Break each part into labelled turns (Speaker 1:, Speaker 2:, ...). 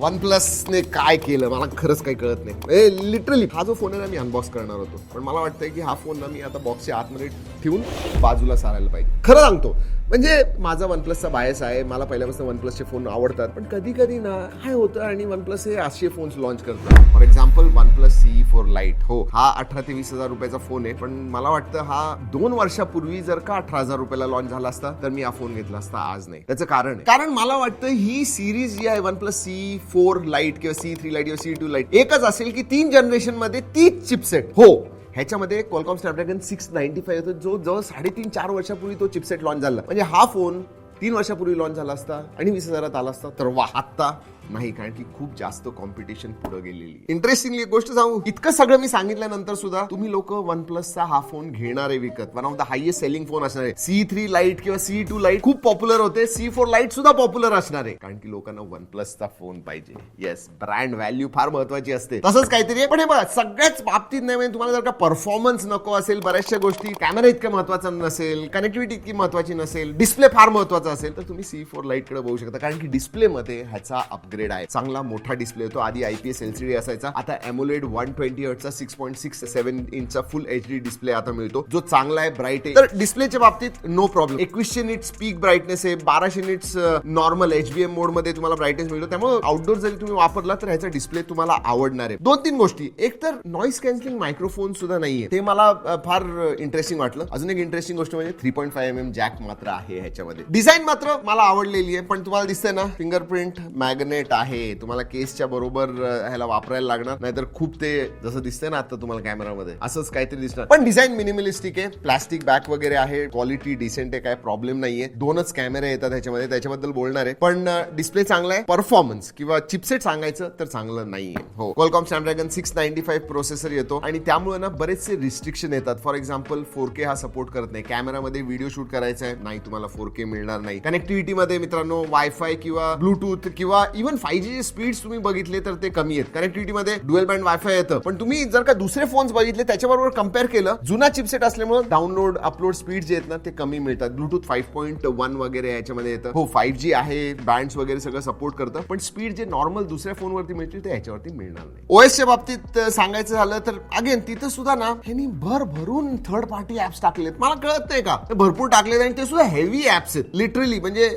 Speaker 1: One प्लसने काय केलं? मला खरंच काही कळत नाही. लिटरली हा जो फोन आहे ना मी अनबॉक्स करणार होतो. पण मला वाटतंय की हा फोन ना मी आता बॉक्सच्या आतमध्ये ठेवून बाजूला सारायला पाहिजे. खरं सांगतो म्हणजे माझा वन प्लसचा बायस आहे. मला पहिल्यापासून वन प्लसचे फोन आवडतात. पण कधी कधी ना काय होतं आणि वन प्लस हे असे फोन्स लॉन्च करतात. For example one plus C four lite हो हा अठरा ते वीस हजार रुपयाचा फोन आहे. पण मला वाटतं हा दोन वर्षापूर्वी जर का अठरा हजार रुपयाला लॉन्च झाला असता तर मी हा फोन घेतला असता आज नाही. त्याचं कारण आहे. कारण मला वाटतं ही सिरीज जी आहे one plus C four lite किंवा सी थ्री लाइट किंवा सी टू लाइट एकच असेल की तीन जनरेशनमध्ये तीच चिपसेट हो ह्याच्यामध्ये Qualcomm Snapdragon six ninety five होतो जो जवळ साडेतीन चार वर्षापूर्वी तो चिपसेट लॉन्च झाला. म्हणजे हा फोन तीन वर्षापूर्वी लॉन्च झाला असता आणि वीस हजारात आला असता. तर वा आत्ता नाही कारण की खूप जास्त कॉम्पिटिशन पुढे गेलेली. इंटरेस्टिंगली एक गोष्ट सांगू. इतकं सगळं मी सांगितल्यानंतर सुद्धा तुम्ही लोक वन प्लसचा हा फोन घेणार आहे विकत. One of the highest selling phone असणार आहे. सी थ्री लाइट किंवा सी टू लाइट खूप पॉप्युलर होते. सी फोर लाइट सुद्धा पॉप्युलर असणार आहे. कारण की लोकांना वन प्लसचा फोन पाहिजे. येस ब्रँड व्हॅल्यू फार महत्वाची असते. तसंच काहीतरी पण हे बघा सगळ्याच बाबतीत नाही म्हणजे तुम्हाला जर का परफॉर्मन्स नको असेल बऱ्याचशा गोष्टी कॅमेरा इतकं महत्त्वाचा नसेल कनेक्टिव्हिटी इतकी महत्वाची नसेल डिस्प्ले फार महत्त्वाचा असेल तर तुम्ही सी फोर लाइटकडे बघू शकता. कारण की डिस्प्लेमध्ये ह्याचा अपग्रेड आहे. चांगला मोठा डिस्प्ले होतो. आधी आयपीएस एलसीडी असायचा. आता एमोलेड वन ट्वेंटी हर्टचा सिक्स पॉईंट सिक्स सेव्हन इंचचा फुल एच डी डिस्प्ले आता मिळतो. जो चांगला आहे ब्राईट आहे. तर डिस्प्लेच्या बाबतीत नो प्रॉब्लेम एकवीसशे निट्स पीक ब्राईटनेस आहे. बाराशे निट्स नॉर्मल एचबीएम मोडमध्ये तुम्हाला ब्राईटनेस मिळतो. त्यामुळे आउटडोर जरी तुम्ही वापरला तर ह्याचा डिस्प्ले तुम्हाला आवडणार आहे. दोन तीन गोष्टी. एक तर नॉईस कॅन्सलिंग मायक्रोफोन सुद्धा नाहीये. ते मला फार इंटरेस्टिंग वाटलं. अजून एक इंटरेस्टिंग गोष्ट म्हणजे three point five M M jack मात्र आहे ह्याच्यामध्ये. डिझाईन मात्र मला आवडलेली आहे पण तुम्हाला दिसतंय ना? फिंगरप्रिंट मॅग्नेट आहे तुम्हाला केसच्या बरोबर ह्याला वापरायला लागणार नाहीतर खूप ते जसं दिसतंय ना आता तुम्हाला कॅमेरामध्ये असंच काहीतरी दिसणार. पण डिझाईन मिनिमलिस्टिक आहे प्लास्टिक बॅक वगैरे आहे क्वालिटी डिसेंट आहे काय प्रॉब्लेम नाहीये. दोनच कॅमेरे येतात ह्याच्यामध्ये त्याच्याबद्दल बोलणार आहे. पण डिस्प्ले चांगला आहे परफॉर्मन्स किंवा चिपसेट सांगायचं तर चांगलं नाहीये. हो. Qualcomm Snapdragon six ninety five processor येतो आणि त्यामुळे ना बरेचसे रिस्ट्रिक्शन येतात. फॉर एक्झाम्पल फोर के हा सपोर्ट करत नाही. कॅमेरामध्ये व्हिडिओ शूट करायचा आहे नाही तुम्हाला फोर के मिळणार नाही. कनेक्टिव्हिटी मध्ये मित्रांनो वायफाय किंवा ब्लूटूथ किंवा इव्हन फाय जी स्पीड तुम्ही बघितले तर ते कमी आहेत. कनेक्टिव्हिटी मध्ये डुएल बँड वायफाय येतं. पण तुम्ही जर का दुसरे फोन्स बघितले त्याच्याबरोबर कंपेअर केलं जुना चिपसेट असल्यामुळे डाउनलोड अपलोड स्पीड जे आहेत ना ते कमी मिळतात. ब्लूटूथ फाईव्ह पॉईंट वन वगैरे याच्यामध्ये येतं. हो फाईव्ह जी आहे बँड्स वगैरे सगळं सपोर्ट करतं पण स्पीड जे नॉर्मल दुसऱ्या फोनवरती मिळतील ते ह्याच्यावरती मिळणार नाही. ओएसच्या बाबतीत सांगायचं झालं तर अगेन तिथं सुद्धा ना ह्यांनी भर भरून थर्ड पार्टी ऍप्स टाकलेत. मला कळत नाही का? भरपूर टाकलेत आणि ते सुद्धा हेवी ऍप्स आहेत. लिटरली म्हणजे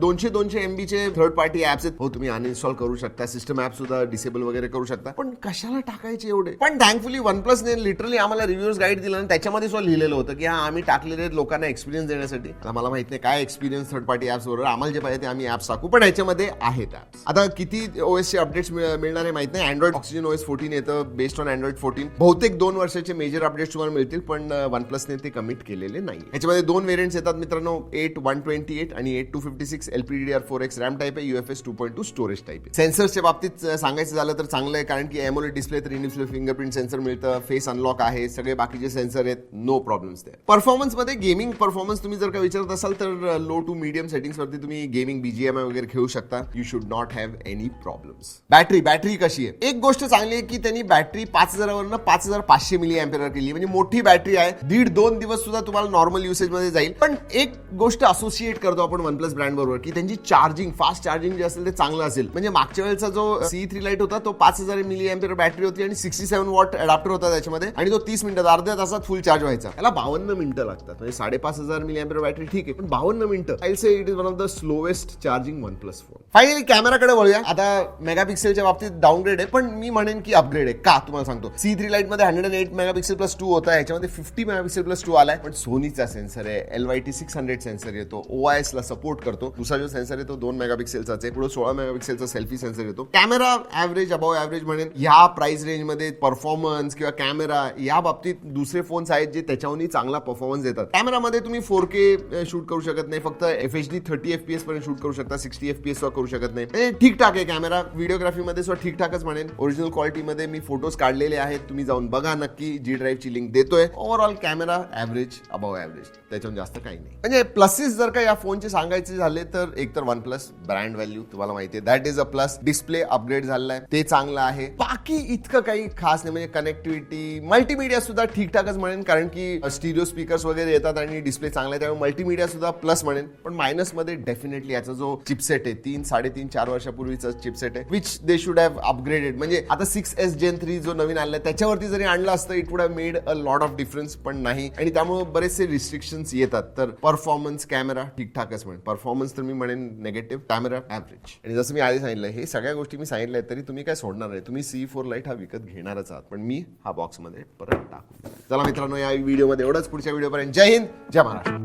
Speaker 1: दोनशे दोनशे एमबीचे थर्ड पार्टी ऍप्स आहेत. हो तुम्ही अनइन्स्टॉल करू शकता सिस्टम ऍप सुद्धा डिसेबल वगैरे करू शकता. पण कशाला टाकायचे एवढे? पण थँकफुली वन प्लसने लिटरली आम्हाला रिव्ह्यूज गाईड दिलं आणि त्याच्यामध्ये सुद्धा लिहिलेलं होतं की हा आम्ही टाकलेले लोकांना एक्सपिरियन्स देण्यासाठी. आता मला माहीत नाही काय एक्सपिरियन्स थर्ड पार्टी ऍप्स बरोबर आम्हाला जे पाहिजे ते आम्ही ऍप्स टाकू पण ह्याच्यामध्ये आहेत ऍप्स आता किती ओएसचे अपडेट्स मिळणार आहे माहीत नाही. अँड्रॉइड ऑक्सिजन ओएस फोर्टीन येतं बेस्ड ऑन अँड्रॉइड फोर्टीन बहुतेक दोन वर्षाचे मेजर अपडेट्स तुम्हाला मिळतील पण वन प्लसने ते कमिट केलेले नाही याच्यामध्ये दोन वेरियंट्स येतात मित्रांनो एट वन ट्वेंटी एट आणि eight two fifty six LPD R four X RAM type आहे UFS two point two storage type आहे. सेन्सर्सच्या बाबतीत सांगायचं झालं तर चांगलं आहे कारण की एमोलेट डिस्प्ले तर डिस्प्ले फिंगरप्रिंट सेन्सर मिळतं फेस अनलॉक आहे सगळे बाकीचे सेन्सर आहेत नो प्रॉब्लेम्स ते परफॉर्मन्समध्ये गेमिंग परफॉर्मन्स तुम्ही जर का विचारत असाल तर लो टू मीडियम सेटिंग्स वरती तुम्ही गेमिंग बीजीएमआय वगैरे खेळू शकता. You should not have any problems battery battery कशी आहे? एक गोष्ट चांगली आहे की त्यांनी बॅटरी पाच हजारावरनं पाच हजार पाचशे मिली अँपेअर केली. म्हणजे मोठी बॅटरी आहे. दीड दोन दिवस सुद्धा तुम्हाला नॉर्मल युसेजमध्ये जाईल. पण एक गोष्ट असोसिएट करतो आपण वन प्लस ब्रँड बरोबर की त्यांची चार्जिंग फास्ट चार्जिंग जे असेल ते चांगलं असेल. म्हणजे मागच्या वेळेचा जो सी थ्री लाइट होता तो पाच हजार मिली अँपेअर बॅटरी होती आणि सिक्स्टी सेव्हन वॉट अडॅप्टर होता त्याच्यामध्ये. आणि तो तीस मिनिटात अर्ध्या तासात फुल चार्ज व्हायचा. त्याला बावन्न मिनिटं लागतात. म्हणजे साडेपाच हजार मिली अँपेअर बॅटरी ठीक आहे पण बावन्न मिनिटं. I say it is one of the slowest charging one plus phone finally कॅमेराकडे वळूया. आता मेगापिक्सेलच्या बाबतीत डाऊनग्रेड आहे पण मी म्हणेन की अपग्रेड आहे. का? तुम्हाला सांगतो. C three लाइटमध्ये hundred and eight megapixel plus two होता याच्यामध्ये फिफ्टी मेगापिक्सेल प्लस टू आलाय पण सोनीचा सेन्सर आहे. L Y T six hundred sensor येतो. ओ आय एस ला सपोर्ट करतो. दुसरा जो सेन्सर आहे तो दोन मेगापिक्सेलचाच आहे. पुढे सोळा मेगा मेगापिक्सेलचा सेल्फी सेन्सर येतो कॅमेरा ऍव्हरेज अबाव ऍव्हरेज म्हणेन. ह्या प्राइस रेंजमध्ये परफॉर्मन्स किंवा कॅमेरा या बाबतीत दुसरे फोन्स आहेत जे त्याच्याहूनही चांगला परफॉर्मन्स देतात. कॅमेरामध्ये तुम्ही फोर के शूट करू शकत नाही. फक्त F H D thirty F P S पर्यंत शूट करू शकता. सिक्स्टी एफ पी एस करू शकत नाही. म्हणजे ठीकठाक आहे कॅमेरा व्हिडिओग्राफीमध्ये सुद्धा ठीकठाकच म्हणेन. ओरिजिनल क्वालिटीमध्ये मी फोटोज काढलेले आहेत. तुम्ही जाऊन बघा नक्की. जी ड्राईव्हची लिंक देतोय. Overall camera average above average त्याच्याहून जास्त काही नाही. म्हणजे प्लसेस जर का या फोनचे सांगायचे झाले तर एक तर वन प्लस ब्रँड व्हॅल्यू तुम्हाला माहिती आहे. That is a plus display upgrade झालेला आहे. ते चांगलं आहे. बाकी इतकं काही खास नाही म्हणजे कनेक्टिव्हिटी मल्टीमीडिया सुद्धा ठीकठाकच म्हणेन कारण की स्टिरिओ स्पीकर्स वगैरे येतात आणि डिस्प्ले चांगला आहे त्यामुळे मल्टीमीडिया सुद्धा प्लस म्हणेन पण मायनसमध्ये डेफिनेटली याचा जो चिपसेट आहे तीन साडेतीन चार वर्षापूर्वीचा चिपसेट आहे which they should have upgraded म्हणजे आता सिक्स एस जेन थ्री जो नवीन आणलाय त्याच्यावरती जरी आणलं असतं it would have made a lot of difference पण नाही. आणि त्यामुळे बरेचसे रिस्ट्रिक्शन्स येतात. तर परफॉर्मन्स कॅमेरा ठीकठाकच म्हणेन परफॉर्मन्स तर मी म्हणेन नेगेटिव्ह कॅमेरा ऍव्हरेज आणि जसं मी आधी सांगितलं हे सगळ्या गोष्टी मी सांगितल्या तरी तुम्ही काय सोडणार आहे तुम्ही सी फोर लाइट हा विकत घेणारच आहात. पण मी हा बॉक्समध्ये परत टाकू. चला मित्रांनो या व्हिडिओमध्ये एवढंच. पुढच्या व्हिडिओपर्यंत जय हिंद जय महाराष्ट्र.